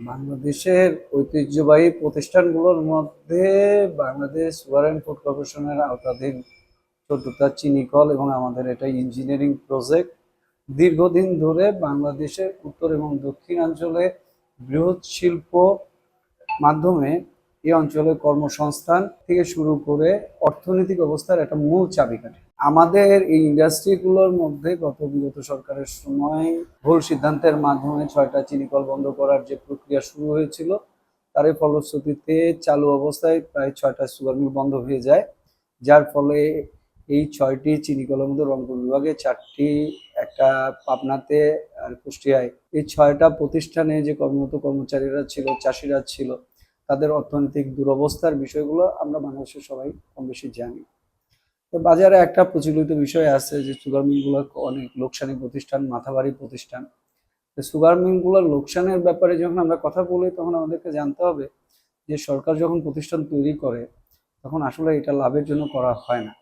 বাংলাদেশের ঐতিহ্যবাহী প্রতিষ্ঠানগুলোর মধ্যে বাংলাদেশ অ্যান্ড ফুড কর্পোরেশনের আওতাধীন চোদ্দটা চিনি কল এবং আমাদের এটা ইঞ্জিনিয়ারিং প্রজেক্ট। দীর্ঘদিন ধরে বাংলাদেশের উত্তর এবং দক্ষিণাঞ্চলে বৃহৎ শিল্প মাধ্যমে এই অঞ্চলের কর্মসংস্থান থেকে শুরু করে অর্থনৈতিক অবস্থার একটা মূল চাবিকাঠি। আমাদের এই ইন্ডাস্ট্রিগুলোর মধ্যে গত বিগত সরকারের সময় ভুল সিদ্ধান্তের মাধ্যমে ছয়টা চিনিকল বন্ধ করার যে প্রক্রিয়া শুরু হয়েছিল, তার ফলশ্রুতিতে চালু অবস্থায় প্রায় ছয়টা সুগার মিল বন্ধ হয়ে যায়। যার ফলে এই ছয়টি চিনিকলের মধ্যে রংপুর বিভাগে চারটি, একটা পাবনাতে আর কুষ্টিয়ায়। এই ছয়টা প্রতিষ্ঠানে যে কর্মরত কর্মচারীরা ছিল, চাষিরা ছিল, তাদের অর্থনৈতিক দুরবস্থার বিষয়গুলো আমরা বাংলাদেশের সবাই কম বেশি জানি। বাজারে একটা প্রচলিত বিষয় আছে যে সুগার মিলগুলো অনেক লোকসানি প্রতিষ্ঠান মাথাবাড়ি প্রতিষ্ঠান। সুগার মিলগুলোর লোকসানের ব্যাপারে যখন আমরা কথা বলি, তখন আমাদেরকে জানতে হবে যে সরকার যখন প্রতিষ্ঠান তৈরি করে, তখন আসলে এটা লাভের জন্য করা হয় না।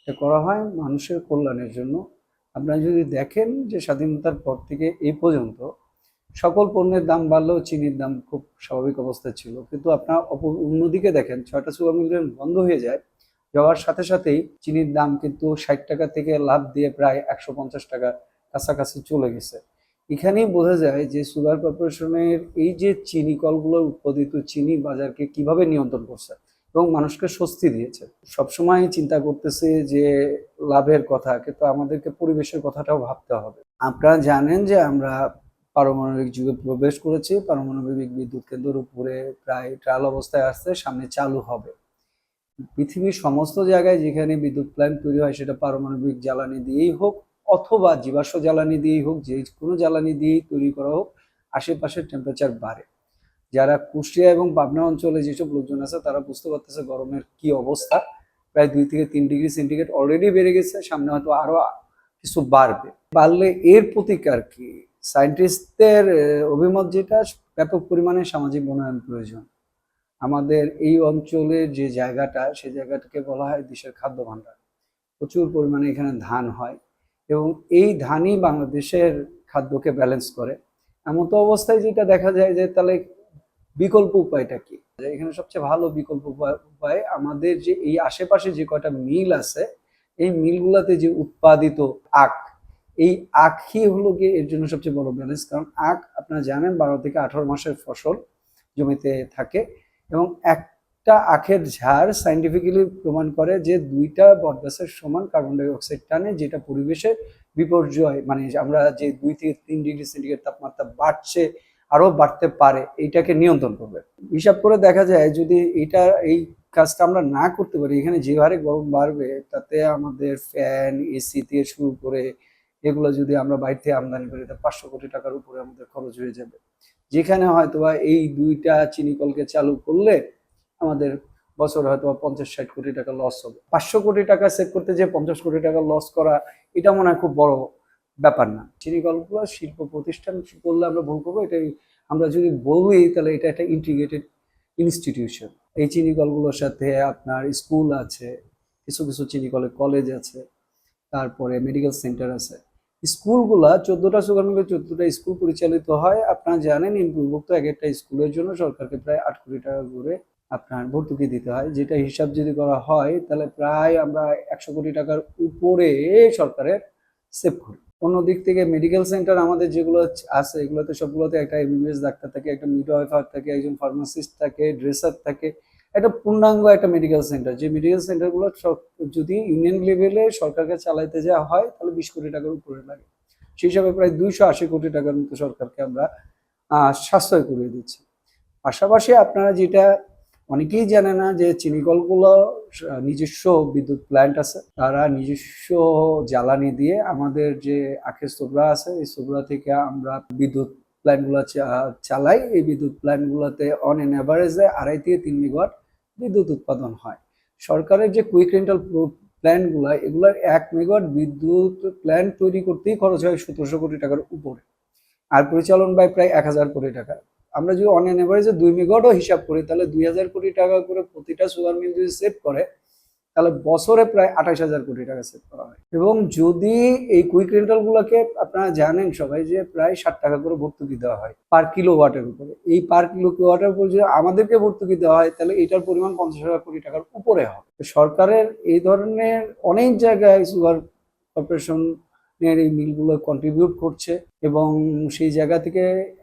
এটা করা হয় মানুষের কল্যাণের জন্য। আপনারা যদি দেখেন যে স্বাধীনতার পর থেকে এই পর্যন্ত সকল পণ্যের দাম বাড়লেও চিনির দাম খুব স্বাভাবিক অবস্থায় ছিল। কিন্তু আপনার অন্যদিকে দেখেন, ছয়টা সুগার মিল বন্ধ হয়ে যায় যাওয়ার সাথে সাথেই চিনির দাম কিন্তু ষাট টাকা থেকে লাভ দিয়ে প্রায় একশো পঞ্চাশ টাকা কাছাকাছি চলে গেছে। এখানেই বোঝা যায় যে সুগার কর্পোরেশনের এই যে চিনি কলগুলোর উৎপাদিত চিনি বাজারকে কীভাবে নিয়ন্ত্রণ করছে এবং মানুষকে স্বস্তি দিয়েছে। সবসময় চিন্তা করতেছে যে লাভের কথা, কিন্তু আমাদেরকে পরিবেশের কথাটাও ভাবতে হবে। আপনারা জানেন যে আমরা পারমাণবিক যুগে প্রবেশ করেছি, পারমাণবিক বিদ্যুৎ কেন্দ্রের উপরে প্রায় ট্রায়াল অবস্থায় আসছে, সামনে চালু হবে। পৃথিবীর সমস্ত জায়গায় যেখানে বিদ্যুৎ প্ল্যান্ট তৈরি হয় সেটা পারমাণবিক জ্বালানি দিয়েই হোক অথবা জীবাশ্ম জ্বালানি দিয়েই হোক, যে কোনো জ্বালানি দিয়েই তৈরি করা হোক, আশেপাশের টেম্পারেচার বাড়ে। যারা কুষ্টিয়া এবং পাবনা অঞ্চলে যেসব লোকজন আছে, তারা বুঝতে পারতেছে গরমের কি অবস্থা। প্রায় দুই থেকে তিন ডিগ্রি সেন্টিগ্রেড অলরেডি বেড়ে গেছে, সামনে হয়তো আরও কিছু বাড়বে। বাড়লে এর প্রতিকার কি? সায়েন্টিস্টদের অভিমত যেটা, ব্যাপক পরিমাণে সামাজিক বনায়ন প্রয়োজন। আমাদের এই অঞ্চলের যে জায়গাটা, সেই জায়গাটাকে বলা হয় দেশের খাদ্য ভাণ্ডার প্রচুর পরিমাণে এখানে ধান হয় এবং এই ধানই বাংলাদেশের খাদ্যকে ব্যালেন্স করে। এমন তো অবস্থায় যেটা দেখা যায় যে তাহলে বিকল্প উপায়টা কি? এখানে সবচেয়ে ভালো বিকল্প উপায় উপায় আমাদের যে এই আশেপাশে যে কয়টা মিল আছে, এই মিলগুলোতে যে উৎপাদিত আখ, এই আখই হলো গিয়ে এর জন্য সবচেয়ে বড় ব্যালেন্স কারণ আখ, আপনারা জানেন, বারো থেকে আঠারো মাসের ফসল জমিতে থাকে। এবং একটা আখের ঝাড় সাইন্টিফিক্যালি প্রমাণ করে যে দুইটা বটগাছের সমান কার্বন ডাই অক্সাইড টানে যেটা পরিবেশের বিপর্যয় মানে আমরা যে দুই থেকে তিন ডিগ্রি সেন্টিগ্রেড তাপমাত্রা বাড়ছে, আরও বাড়তে পারে, এইটাকে নিয়ন্ত্রণ করবে। হিসাব করে দেখা যায় যদি এটা এই কাজটা আমরা না করতে পারি, এখানে যে হারে গরম বাড়বে, তাতে আমাদের ফ্যান এসি থেকে শুরু করে এগুলো যদি আমরা বাইরে থেকে আমদানি করি তা পাঁচশো কোটি টাকার উপরে আমাদের খরচ হয়ে যাবে। যেখানে হয়তোবা এই দুইটা চিনি কলকে চালু করলে আমাদের বছর হয়তো পঞ্চাশ ষাট কোটি টাকা লস হবে। পাঁচশো কোটি টাকা সেভ করতে যে পঞ্চাশ কোটি টাকা লস করা, এটা মনে হয় খুব বড় ব্যাপার না। চিনি কলগুলো শিল্প প্রতিষ্ঠান বললে আমরা ভুল করব, এটাই আমরা যদি বলি, তাহলে এটা একটা ইন্টিগ্রেটেড ইনস্টিটিউশন এই চিনি কলগুলোর সাথে আপনার স্কুল আছে, কিছু কিছু চিনি কলে কলেজ আছে, তারপরে মেডিকেল সেন্টার আছে। স্কুলগুলা, চোদ্দটা সুগার চোদ্দটা স্কুল পরিচালিত হয়। আপনারা জানেন ইনপুভুক্ত এক একটা স্কুলের জন্য সরকারকে প্রায় আট কোটি টাকা করে আপনার ভর্তুকি দিতে হয়। যেটা হিসাব যদি করা হয়, তাহলে প্রায় আমরা একশো কোটি টাকার উপরে সরকারের সেভ করি। অন্য দিক থেকে মেডিকেল সেন্টার আমাদের যেগুলো আছে, এগুলোতে সবগুলোতে একটা এমবিবিএস ডাক্তার থাকে, একটা মিডওয়াইফার থাকে, একজন ফার্মাসিস্ট থাকে ড্রেসার থাকে। একটা পূর্ণাঙ্গ একটা মেডিকেল সেন্টার যে মেডিকেল সেন্টারগুলো যদি ইউনিয়ন লেভেলে সরকারকে চালাইতে যাওয়া হয়, তাহলে বিশ কোটি টাকার উপরে লাগে। সেই হিসাবে প্রায় দুইশো আশি কোটি টাকার মতো সরকারকে আমরা সাশ্রয় করে দিচ্ছি। পাশাপাশি আপনারা যেটা অনেকেই জানে না যে চিনিকলগুলো নিজস্ব বিদ্যুৎ প্ল্যান্ট আছে। তারা নিজস্ব জ্বালানি দিয়ে আমাদের যে আখের সোবরা আছে, এই সোবরা থেকে আমরা বিদ্যুৎ প্ল্যান্টগুলো চালাই। এই বিদ্যুৎ প্ল্যান্টগুলোতে অন এন অ্যাভারেজে আড়াই থেকে তিন মেগাওয়াট বিদ্যুৎ উৎপাদন হয়। সরকারের যে কুইক রেন্টাল প্ল্যান্টগুলো এগুলোর এক মেগাওয়াট বিদ্যুৎ প্ল্যান্ট তৈরি করতেই খরচ হয় সতেরোশো কোটি টাকার উপরে। আর পরিচালন ব্যয় প্রায় এক হাজার কোটি টাকা। আমরা যদি অন এন এভারেজে দুই মেগাওয়াটও হিসাব করি, তাহলে দুই হাজার কোটি টাকা করে প্রতিটা সুগার মিল যদি সেভ করে তাহলে বছরে প্রায় আঠাশ হাজার কোটি টাকা সেভ করা হয়। এবং যদি এই কুইক রেন্টাল গুলোকে আপনারা জানেন সবাই যে প্রায় ষাট টাকা করে ভর্তুকি দেওয়া হয় পার কিলো ওয়াটের উপরে। এই পার কিলো ওয়াটের উপর যদি আমাদেরকে ভর্তুকি দেওয়া হয়, তাহলে এটার পরিমাণ পঞ্চাশ হাজার কোটি টাকার উপরে হবে। সরকারের এই ধরনের অনেক জায়গায় সুগার কর্পোরেশনের এই মিলগুলো কন্ট্রিবিউট করছে এবং সেই জায়গা থেকে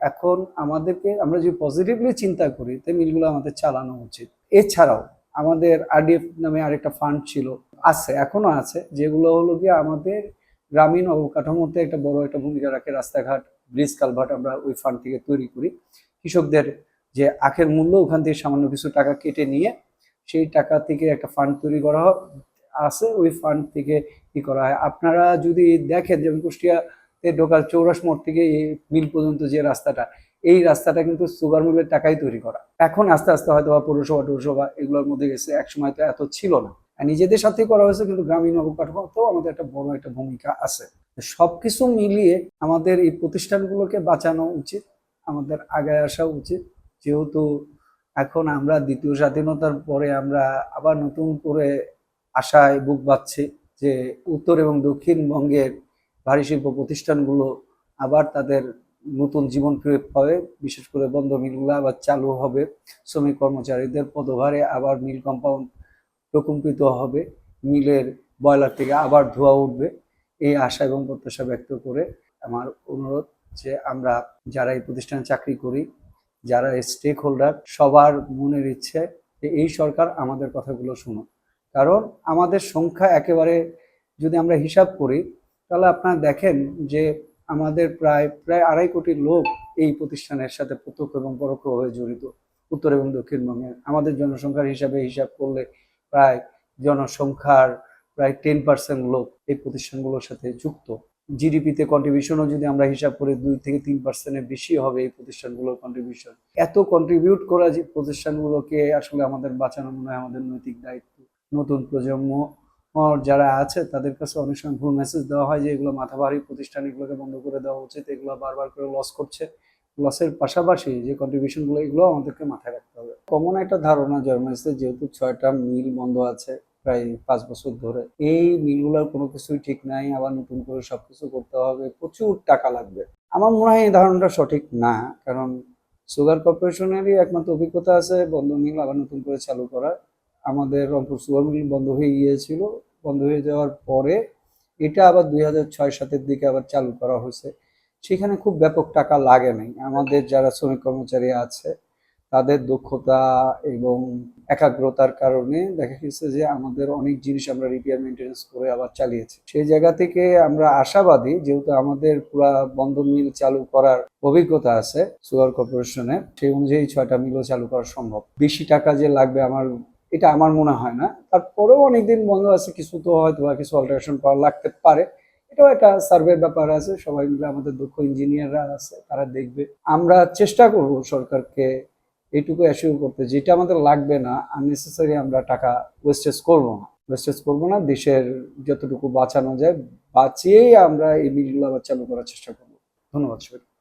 এখন আমাদেরকে আমরা যদি পজিটিভলি চিন্তা করি তাই মিলগুলো আমাদের চালানো উচিত। এছাড়াও আমাদের আরডিএফ নামে আরেকটা ফান্ড ছিল, আছে, এখনও আছে, যেগুলো হলো গিয়ে আমাদের গ্রামীণ অবকাঠামোতে একটা বড় একটা ভূমিকা রাখে, রাস্তাঘাট ব্রিজ কালভার্ট আমরা ওই ফান্ড থেকে তৈরি করি। কৃষকদের যে আখের মূল্য, ওখান থেকে সামান্য কিছু টাকা কেটে নিয়ে সেই টাকা থেকে একটা ফান্ড তৈরি করা আছে, ওই ফান্ড থেকে কি করা হয়। আপনারা যদি দেখেন যেমন কুষ্টিয়াতে ঢোকার চৌরাশ মোড় থেকে এই মিল পর্যন্ত যে রাস্তাটা এই রাস্তাটা কিন্তু সুগার মিলের টাকাই তৈরি করা। এখন আস্তে আস্তে হয়তো বা পৌরসভা, টৌরসভা এগুলোর মধ্যে গেছে, একসময় তো এত ছিল না। নিজেদের সাথে করা হয়েছে কিন্তু গ্রামীণ অবকাঠামোতেও আমাদের একটা বড় একটা ভূমিকা আছে। সবকিছু মিলিয়ে আমাদের এই প্রতিষ্ঠানগুলোকে বাঁচানো উচিত, আমাদের আগে আসা উচিত। যেহেতু এখন আমরা দ্বিতীয় স্বাধীনতার পরে আমরা আবার নতুন করে আশায় বুক বাঁধছি যে উত্তর এবং দক্ষিণবঙ্গের ভারী শিল্প প্রতিষ্ঠানগুলো আবার তাদের নতুন জীবন ফিরে পাবে, বিশেষ করে বন্ধ মিলগুলো আবার চালু হবে। শ্রমিক কর্মচারীদের পদভারে আবার মিল কম্পাউন্ড প্রকম্পিত হবে। মিলের বয়লার থেকে আবার ধোয়া উঠবে। এই আশা এবং প্রত্যাশা ব্যক্ত করে আমার অনুরোধ যে আমরা যারা এই প্রতিষ্ঠানে চাকরি করি, যারা স্টেক হোল্ডার সবার মনের ইচ্ছে যে এই সরকার আমাদের কথাগুলো শুনুক। কারণ আমাদের সংখ্যা একেবারে যদি আমরা হিসাব করি, তাহলে আপনারা দেখেন যে আমাদের প্রায় প্রায় আড়াই কোটি লোক এই প্রতিষ্ঠানের সাথে প্রত্যক্ষ এবং পরোক্ষভাবে জড়িত। উত্তর এবং দক্ষিণবঙ্গের আমাদের জনসংখ্যার হিসাবে হিসাব করলে প্রায় জনসংখ্যার প্রায় টেন পার্সেন্ট লোক এই প্রতিষ্ঠানগুলোর সাথে যুক্ত। জিডিপিতে কন্ট্রিবিউশনও যদি আমরা হিসাব করি, দুই থেকে তিন পার্সেন্টের বেশি হবে এই প্রতিষ্ঠানগুলোর কন্ট্রিবিউশন এত কন্ট্রিবিউট করা যে প্রতিষ্ঠানগুলোকে আসলে আমাদের বাঁচানো মনে হয় আমাদের নৈতিক দায়িত্ব। নতুন প্রজন্ম যারা আছে, তাদের কাছে অনেক সময় ভুল মেসেজ দেওয়া হয় যে, এগুলো মাথা ভারী প্রতিষ্ঠান, এগুলোকে বন্ধ করে দেওয়া উচিত, এগুলো বারবার করে লস করছে। লসের পাশাপাশি যে কন্ট্রিবিউশনগুলো এগুলো আমাদেরকে মাথায় রাখতে হবে। কমন একটা ধারণা জন্মেছে, যেহেতু ছয়টা মিল বন্ধ আছে প্রায় পাঁচ বছর ধরে, এই মিলগুলোর কোনো কিছুই ঠিক নাই, আবার নতুন করে সবকিছু করতে হবে, প্রচুর টাকা লাগবে। আমার মনে হয় এই ধারণাটা সঠিক না, কারণ সুগার কর্পোরেশনেরই একমাত্র অভিজ্ঞতা আছে, বন্ধ মিল আবার নতুন করে চালু করা আমাদের রংপুর সুগার মিল বন্ধ হয়ে গিয়েছিল। বন্ধ হয়ে যাওয়ার পরে এটা আবার দুই হাজার ছয় সাতের দিকে আবার চালু করা হয়েছে। সেখানে খুব ব্যাপক টাকা লাগে নাই। আমাদের যারা শ্রমিক কর্মচারী আছে, তাদের দক্ষতা এবং একাগ্রতার কারণে দেখা গেছে যে আমাদের অনেক জিনিস আমরা রিপেয়ার মেনটেন্স করে আবার চালিয়েছি। সেই জায়গা থেকে আমরা আশাবাদী, যেহেতু আমাদের পুরা বন্ধ মিল চালু করার অভিজ্ঞতা আছে সুগার কর্পোরেশনের সেই অনুযায়ী ছয়টা মিলও চালু করা সম্ভব। বেশি টাকা যে লাগবে আমার এটা আমার মনে হয় না। তারপরেও অনেকদিন বন্ধ আছে, কিছু তো হয়তো বা কিছু অল্টারেশন করা লাগতে পারে। এটাও একটা সার্ভের ব্যাপার আছে, সবাই মিলে আমাদের দক্ষ ইঞ্জিনিয়াররা আছে, তারা দেখবে। আমরা চেষ্টা করব সরকারকে এইটুকু অ্যাসিওর করতে, যেটা আমাদের লাগবে না আননেসেসারি আমরা টাকা ওয়েস্টেজ করব না। ওয়েস্টেজ করব না, দেশের যতটুকু বাঁচানো যায়, বাঁচিয়েই আমরা এই মিলগুলো আবার চালু করার চেষ্টা করব। ধন্যবাদ সবাই